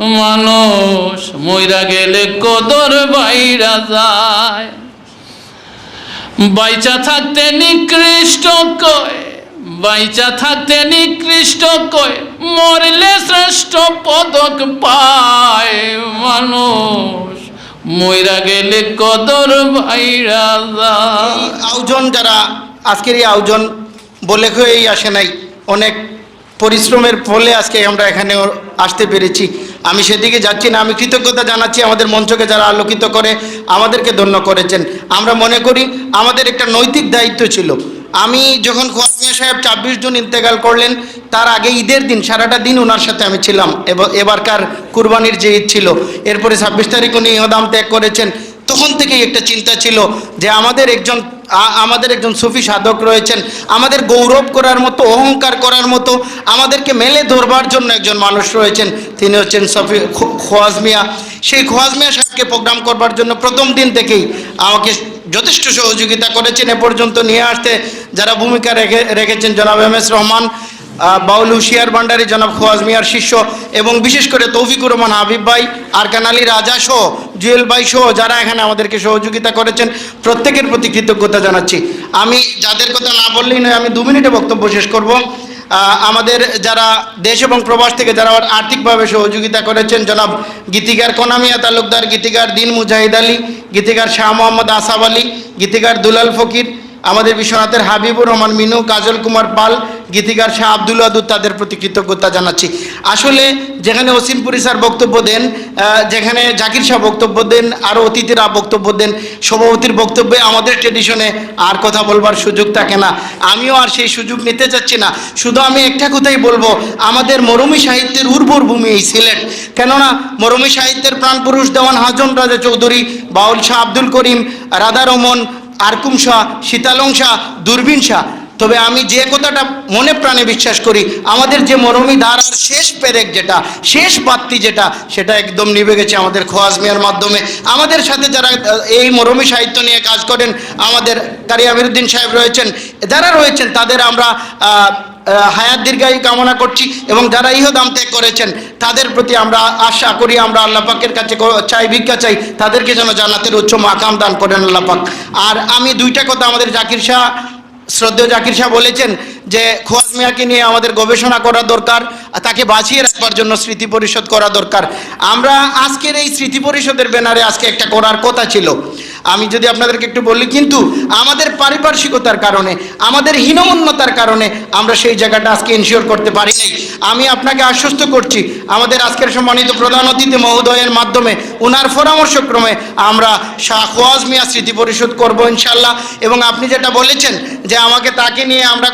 মানুষ মইরা গেলে কদর বাইরা যায়। বাইচা থাকতে নিকৃষ্ট কয়, বাইচা থাকতে নিকৃষ্ট কয়, মরলে শ্রেষ্ঠ পদক পায় মানুষ। মইরা গেলে কদর বাইরা যায়। আয়োজন যারা, আজকের এই আয়োজন বলে হয়েই আসে নাই। অনেক পরিশ্রমের ফলে আজকে আমরা এখানে আসতে পেরেছি। আমি সেদিকে যাচ্ছি না, আমি কৃতজ্ঞতা জানাচ্ছি, আমাদের মঞ্চকে যারা আলোকিত করে আমাদেরকে ধন্য করেছেন। আমরা মনে করি আমাদের একটা নৈতিক দায়িত্ব ছিল। আমি যখন খোয়াজমিয়া সাহেব ছাব্বিশ জুন ইন্তেকাল করলেন, তার আগে ঈদের দিন, সারাটা দিন ওনার সাথে আমি ছিলাম। এব- এবারকার কুরবানির যে ঈদ ছিল, এরপরে ছাব্বিশ তারিখ উনি ইহদাম ত্যাগ করেছেন। তখন থেকেই একটা চিন্তা ছিল যে আমাদের একজন আমাদের একজন সুফি সাধক রয়েছেন। আমাদের গৌরব করার মতো, অহংকার করার মতো, আমাদেরকে মেলে ধরবার জন্য একজন মানুষ রয়েছেন। তিনি হচ্ছেন সফি খোয়াজ মিয়া। সেই খোয়াজ মিয়া সাহেবকে প্রোগ্রাম করবার জন্য প্রথম দিন থেকেই আমাকে যথেষ্ট সহযোগিতা করেছেন। এ পর্যন্ত নিয়ে আসতে যারা ভূমিকা রেখে, রেখেছেন জনাব এম এস রহমান বাউল হুশিয়ার ভান্ডারী জনাব খোয়াজ মিয়ার শিষ্য এবং বিশেষ করে তৌফিকুর রহমান হাবিব ভাই, আরকান আলী রাজা সহ, জুয়েল ভাই সহ যারা এখানে আমাদেরকে সহযোগিতা করেছেন, প্রত্যেকের প্রতি কৃতজ্ঞতা জানাচ্ছি। আমি যাদের কথা না বললেই নয়, আমি দু মিনিটে বক্তব্য শেষ করব। আমাদের যারা দেশ এবং প্রবাস থেকে যারা আর্থিকভাবে সহযোগিতা করেছেন, জনাব গীতিকার কোনামিয়া তালুকদার, গীতিকার দিন মুজাহিদ আলী, গীতিকার শাহ মোহাম্মদ আসাফ আলী, গীতিকার দুলাল ফকির আমাদের বিশ্বনাথের হাবিবুর রহমান মিনু, কাজল কুমার পাল, গীতিকার শাহ আব্দুল আদুদ তাদের প্রতি কৃতজ্ঞতা জানাচ্ছি। আসলে যেখানে ওসিমপুরি স্যার বক্তব্য দেন যেখানে জাকির শাহ বক্তব্য দেন আরও অতিথিরা বক্তব্য দেন, সভাপতির বক্তব্যে আমাদের ট্রেডিশনে আর কথা বলবার সুযোগ থাকে না। আমিও আর সেই সুযোগ নিতে চাচ্ছি না। শুধু আমি একটা কথাই বলব, আমাদের মরমী সাহিত্যের উর্বর ভূমি এই সিলেট। কেননা, মরমী সাহিত্যের প্রাণপুরুষ দেওয়ান হাজন রাজা চৌধুরী, বাউল শাহ আব্দুল করিম, রাধা রমন আরকুম শাহ শীতালং শাহ দূরবীন শাহ তবে আমি যে কথাটা মনে প্রাণে বিশ্বাস করি, আমাদের যে মরমী ধারার শেষ পেরেক যেটা, শেষ বাত্তি যেটা, সেটা একদম নিভে গেছে আমাদের খোয়াজ মিয়ার মাধ্যমে। আমাদের সাথে যারা এই মরমী সাহিত্য নিয়ে কাজ করেন, আমাদের কারি আমিরুদ্দিন সাহেব রয়েছেন, যারা রয়েছেন, তাদের আমরা হায়াত দীর্ঘায়ু কামনা করছি এবং যারা ইহদাম ত্যাগ করেছেন, তাদের প্রতি আমরা আশা করি, আমরা আল্লাহ পাকের কাছে চাই, ভিক্ষা চাই, তাদেরকে যেন জান্নাতের উচ্চ মাকাম দান করেন আল্লাহ পাক। আর আমি দুইটা কথা আমাদের জাকির শাহ, শ্রদ্ধেয় জাকির শাহ বলেছেন যে, খোয়াজ মিয়াকে নিয়ে আমাদের গবেষণা করা দরকার তাকে বাঁচিয়ে রাখবার জন্য স্মৃতি পরিষদ করা দরকার। আমরা আজকের এই স্মৃতি পরিষদের ব্যানারে আজকে একটা করার কথা ছিল। আমি যদি আপনাদেরকে একটু বলি, কিন্তু আমাদের পারিপার্শ্বিকতার কারণে, আমাদের হীনমন্যতার কারণে আমরা সেই জায়গাটা আজকে ইনশিওর করতে পারি নাই। আমি আপনাকে আশ্বস্ত করছি, আমাদের আজকের সম্মানিত প্রধান অতিথি মহোদয়ের মাধ্যমে ওনার পরামর্শক্রমে আমরা শাহ খোয়াজ মিয়া স্মৃতি পরিশোধ করব ইনশাল্লাহ। এবং আপনি যেটা বলেছেন যে আমাকে তাকে নিয়ে আমরা